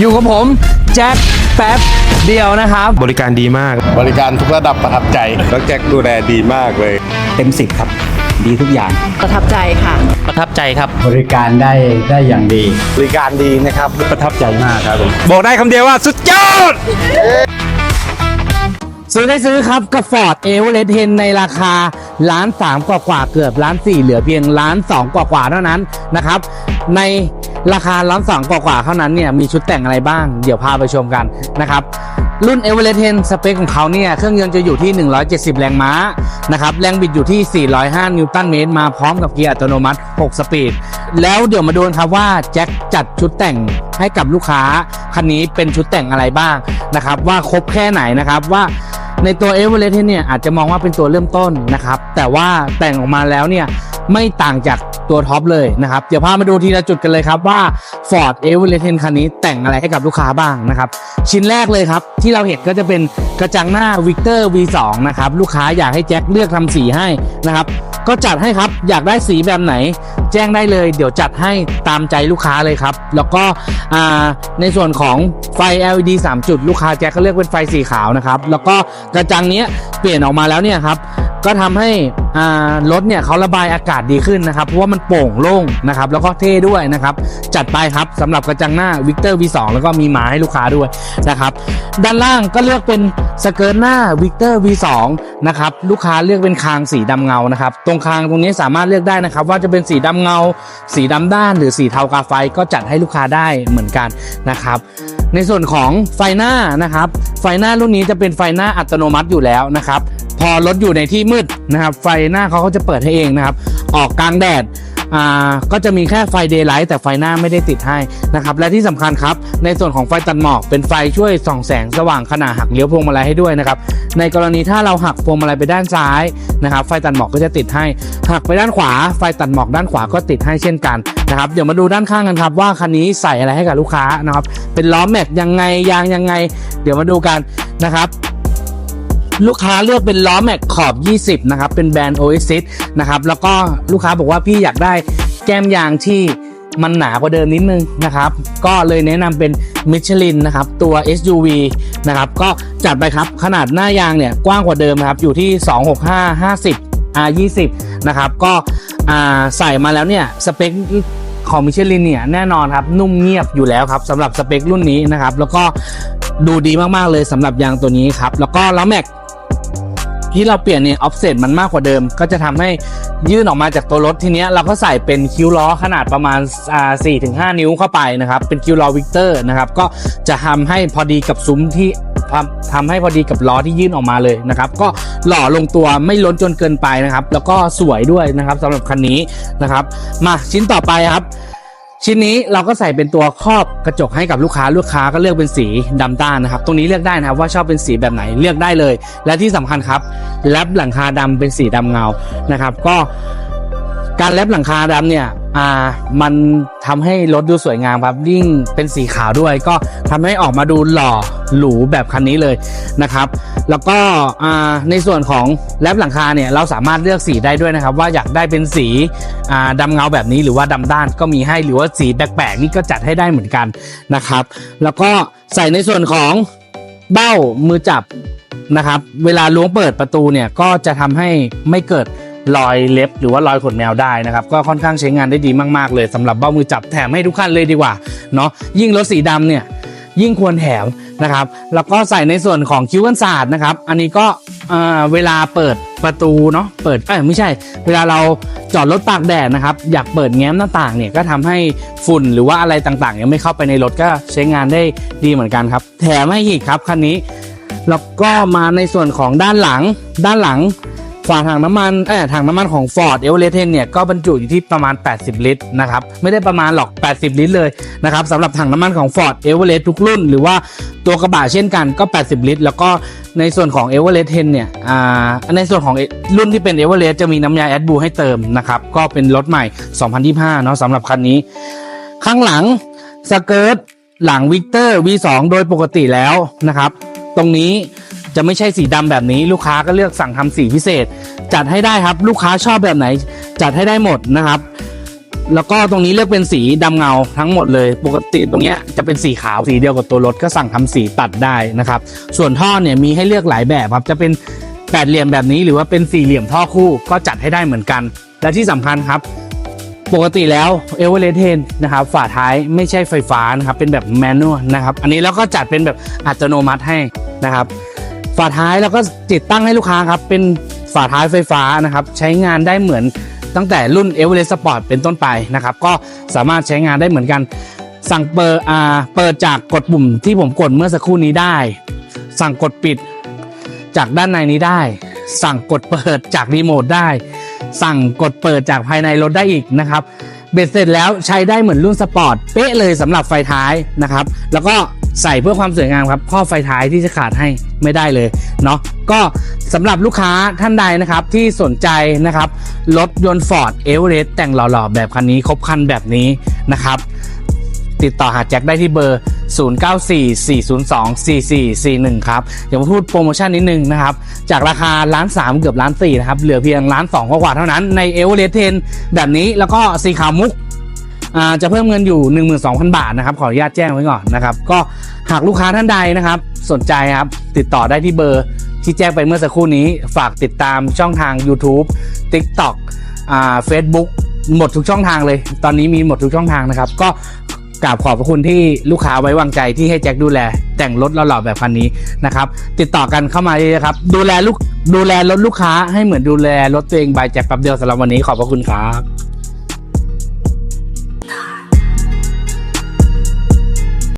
อยู่กับผมแจ็คแป๊บเดียวนะครับ บริการดีมาก บริการทุกระดับประทับใจแล้วแจ็คดูแลดีมากเลย เต็มสิบครับ ดีทุกอย่าง ประทับใจค่ะ ประทับใจครับ บริการได้ได้อย่างดี บริการดีนะครับประทับใจมากครับผมบอกได้คำเดียวว่าสุดยอดซื้อได้ซื้อครับกับฟอร์ดเอเวอเรสต์เทนในราคาล้านสามกว่ากว่าๆเกือบล้านสี่เหลือเพียงล้านสองกว่ากว่าๆเท่านั้นนะครับ ใน ราคาล้านสองกว่าๆเท่านั้นเนี่ยมีชุดแต่งอะไรบ้าง เดี๋ยวพาไปชมกันนะครับรุ่นเอเวอเรสต์เทนสเปคของเขาเนี่ยเครื่องยนต์จะอยู่ที่ 170 แรงม้านะครับแรงบิดอยู่ที่ 405 นิวตันเมตรมาพร้อมกับเกียร์อัตโนมัติ 6 สปีด แล้วเดี๋ยวมาดูนครับว่าแจ็คจัดชุดแต่งให้กับลูกค้าคันนี้เป็นชุดแต่งอะไรบ้างนะครับว่าครบแค่ไหนนะครับว่าในตัวเอเวอเรสต์เนี่ยอาจจะมองว่าเป็นตัวเริ่มต้นนะครับแต่ว่าแต่งออกมาแล้วเนี่ย ไม่ต่างจากตัวท็อปเลยนะครับ เดี๋ยวพามาดูทีละจุดกันเลยครับว่า Ford e v e r e s t คันนี้แต่งอะไรให้กับลูกค้าบ้างนะครับ ชิ้นแรกเลยครับ ที่เราเห็นก็จะเป็นกระจังหน้า Victor V2 นะครับลูกค้าอยากให้แจ็คเลือกทำสีให้นะครับก็จัดให้ครับอยากได้สีแบบไหน แจ้งได้เลย เดี๋ยวจัดให้ตามใจลูกค้าเลยครับ แล้วก็ในส่วนของไฟ LED 3 จุด ลูกค้าแจ็คก็เลือกเป็นไฟสีขาวนะครับแล้วก็กระจังนี้เปลี่ยนออกมาแล้วเนี่ยครับ ก็ทำให้รถเนี่ยเขาระบายอากาศดีขึ้นนะครับเพราะว่ามันโปร่งโล่งนะครับแล้วก็เท่ด้วยนะครับจัดไปครับสำหรับกระจังหน้า Victor V2 แล้วก็มีหมาให้ลูกค้าด้วยนะครับด้านล่างก็เลือกเป็นสเกิร์ตหน้า Victor V2 นะครับลูกค้าเลือกเป็นคางสีดำเงานะครับตรงคางตรงนี้สามารถเลือกได้นะครับว่าจะเป็นสีดำเงา สีดำด้าน หรือสีเทากาไฟก็จัดให้ลูกค้าได้เหมือนกันนะครับในส่วนของไฟหน้านะครับไฟหน้ารุ่นนี้จะเป็นไฟหน้าอัตโนมัติอยู่แล้วนะครับ พอรถอยู่ในที่มืดนะครับ ไฟหน้าเขาก็จะเปิดให้เองนะครับ ออกกลางแดดอ่าก็จะมีแค่ไฟเดย์ไลท์แต่ไฟหน้าไม่ได้ติดให้นะครับ และที่สำคัญครับ ในส่วนของไฟตัดหมอกเป็นไฟช่วยส่องแสงสว่างขณะหักเลี้ยวพวงมาลัยให้ด้วยนะครับ ในกรณีถ้าเราหักพวงมาลัยไปด้านซ้ายนะครับ ไฟตัดหมอกก็จะติดให้ หักไปด้านขวา ไฟตัดหมอกด้านขวาก็ติดให้เช่นกันนะครับ เดี๋ยวมาดูด้านข้างกันครับว่าคันนี้ใส่อะไรให้กับลูกค้านะครับ เป็นล้อแม็กยังไงยางยังไง เดี๋ยวมาดูกันนะครับ ลูกค้าเลือกเป็นล้อแม็กขอบ 20 นะครับ เป็นแบรนด์ Oasis นะครับ แล้วก็ลูกค้าบอกว่าพี่อยากได้แก้มยางที่มันหนากว่าเดิมนิดนึงนะครับ ก็เลยแนะนำเป็นมิชลินนะครับ ตัว SUV นะครับ ก็จัดไปครับ ขนาดหน้ายางเนี่ยกว้างกว่าเดิมครับ อยู่ที่ 265 50 R20 นะครับ ก็อ่าใส่มาแล้วเนี่ย สเปคของมิชลินเนี่ยแน่นอนครับ นุ่มเงียบอยู่แล้วครับสำหรับสเปครุ่นนี้นะครับ แล้วก็ดูดีมาก ๆ เลยสำหรับยางตัวนี้ครับ แล้วก็ล้อแม็ก ที่เราเปลี่ยนเนี่ยออฟเซตมันมากกว่าเดิม ก็จะทำให้ยื่นออกมาจากตัวรถทีเนี้ยเราก็ใส่เป็นคิ้วล้อขนาดประมาณอ่า4ถึง5นิ้วเข้าไปนะครับเป็นคิ้วล้อวิกเตอร์นะครับก็จะทำให้พอดีกับซุ้มที่ทำทำให้พอดีกับล้อที่ยื่นออกมาเลยนะครับก็หล่อลงตัวไม่ล้นจนเกินไปนะครับ แล้วก็สวยด้วยนะครับสำหรับคันนี้นะครับ มาชิ้นต่อไปครับ ชิ้นนี้เราก็ใส่เป็นตัวครอบกระจกให้กับลูกค้าลูกค้าก็เลือกเป็นสีดำด้านนะครับ ตรงนี้เลือกได้นะครับว่าชอบเป็นสีแบบไหนเลือกได้เลย และที่สำคัญครับแลบหลังคาดำเป็นสีดำเงานะครับ ก็ การแลบหลังคาดำเนี่ยอ่ามันทำให้รถดูสวยงามครับยิ่งเป็นสีขาวด้วย ก็ทำให้ออกมาดูหล่อหรูแบบคันนี้เลยนะครับ แล้วก็อ่าในส่วนของแลบหลังคาเนี่ยเราสามารถเลือกสีได้ด้วยนะครับ ว่าอยากได้เป็นสีอ่าดำเงาแบบนี้หรือว่าดำด้านก็มีให้หรือว่าสีแปลกๆนี่ก็จัดให้ได้เหมือนกันนะครับ แล้วก็ใส่ในส่วนของเบ้ามือจับนะครับ เวลาล้วงเปิดประตูเนี่ยก็จะทำให้ไม่เกิด รอยเล็บหรือว่ารอยขนแมวได้นะครับ ก็ค่อนข้างใช้งานได้ดีมากๆเลยสำหรับเบ้ามือจับแถมให้ทุกคันเลยดีกว่าเนาะยิ่งรถสีดำเนี่ยยิ่งควรแถมนะครับ แล้วก็ใส่ในส่วนของคิ้วกันศาสตร์นะครับ อันนี้ก็เเวลาเปิดประตูเนาะ เปิดเอ้ไม่ใช่ เวลาเราจอดรถตากแดดนะครับ อยากเปิดแง้มหน้าต่างเนี่ยก็ทำให้ฝุ่นหรือว่าอะไรต่างๆ ยังไม่เข้าไปในรถก็ใช้งานได้ดีเหมือนกันครับ แถมให้อีกครับคันนี้ แล้วก็มาในส่วนของด้านหลัง ด้านหลัง ฝาถังน้ำมันเออถังน้ำมันของ Ford e v e r e s t เนี่ยก็บรรจุอยู่ที่ประมาณ 80 ลิตรนะครับไม่ได้ประมาณหรอก 80 ลิตรเลยนะครับสำหรับถังน้ำมันของ Ford e v e r e s t ทุกรุ่น หรือว่าตัวกระบะเช่นกันก็ 80 ลิตร แล้วก็ในส่วนของ e v e r e s t 10เนี่ยอ่าในส่วนของรุ่นที่เป็น e v e r e s t จะมีน้ำยาแอดบูให้เติมนะครับก็เป็นรถใหม่ 2025 เนาะสำหรับคันนี้ ข้างหลังสเกิร์ตหลังวิกเตอร์ V2 โดยปกติแล้วนะครับ ตรงนี้ จะไม่ใช่สีดำแบบนี้ ลูกค้าก็เลือกสั่งทำสีพิเศษ จัดให้ได้ครับ ลูกค้าชอบแบบไหน จัดให้ได้หมดนะครับ แล้วก็ตรงนี้เลือกเป็นสีดำเงาทั้งหมดเลย ปกติตรงเนี้ยจะเป็นสีขาวสีเดียวกับตัวรถก็สั่งทำสีตัดได้นะครับ ส่วนท่อเนี่ยมีให้เลือกหลายแบบครับ จะเป็นแปดเหลี่ยมแบบนี้หรือว่าเป็นสี่เหลี่ยมท่อคู่ก็จัดให้ได้เหมือนกัน และที่สำคัญครับปกติแล้วเอเวอเรสต์เทนนะครับฝาท้ายไม่ใช่ไฟฟ้านะครับเป็นแบบแมนนวลนะครับ อันนี้เราก็จัดเป็นแบบอัตโนมัติให้นะครับ ฝาท้ายเราก็ติดตั้งให้ลูกค้าครับเป็นฝาท้ายไฟฟ้านะครับใช้งานได้เหมือนตั้งแต่รุ่น e v e r e s t Sport เป็นต้นไปนะครับก็สามารถใช้งานได้เหมือนกัน สั่งเปิดอ่าเปิดจากกดปุ่มที่ผมกดเมื่อสักครู่นี้ได้ สั่งกดปิดจากด้านในนี้ได้ สั่งกดเปิดจากรีโมทได้ สั่งกดเปิดจากภายในรถได้อีกนะครับเบ็ดเสร็จแล้วใช้ได้เหมือนรุ่นสปอร์ตเป๊ะเลยสำหรับไฟท้ายนะครับ แล้วก็ ใส่เพื่อความสวยงามครับข้อไฟท้ายที่จะขาดให้ไม่ได้เลยเนาะก็สำหรับลูกค้าท่านใดนะครับที่สนใจนะครับรถยนต์ Ford e v e r e s t แต่งหล่อๆ แบบคันนี้ครบคันแบบนี้นะครับ ติดต่อหาแจ็คได้ที่เบอร์ 0944024441 ครับเดี๋ยวมาพูดโปรโมชั่นนิดนึงนะครับ จากราคาล้านสามเกือบล้านสี่นะครับ เหลือเพียงล้านสองกว่าเท่านั้นในเอเวอเรสต์เทนแบบนี้แล้วก็สีขาวมุก จะเพิ่มเงินอยู่ 12,000 บาทนะครับขออนุญาตแจ้งไว้ก่อนนะครับก็หากลูกค้าท่านใดนะครับ สนใจครับติดต่อได้ที่เบอร์ที่แจ้งไปเมื่อสักครู่นี้ ฝากติดตามช่องทาง YouTube TikTok อ่า Facebook หมดทุกช่องทางเลย ตอนนี้มีหมดทุกช่องทางนะครับ ก็กราบขอบพระคุณที่ลูกค้าไว้วางใจที่ให้แจ็คดูแล แต่งรถหล่อๆแบบคันนี้นะครับ ติดต่อกันเข้ามาเลยครับ ดูแลลูกดูแลรถลูกค้าให้เหมือนดูแลรถตัวเองบายแจ็คแป๊บเดียวสำหรับวันนี้ขอบพระคุณครับ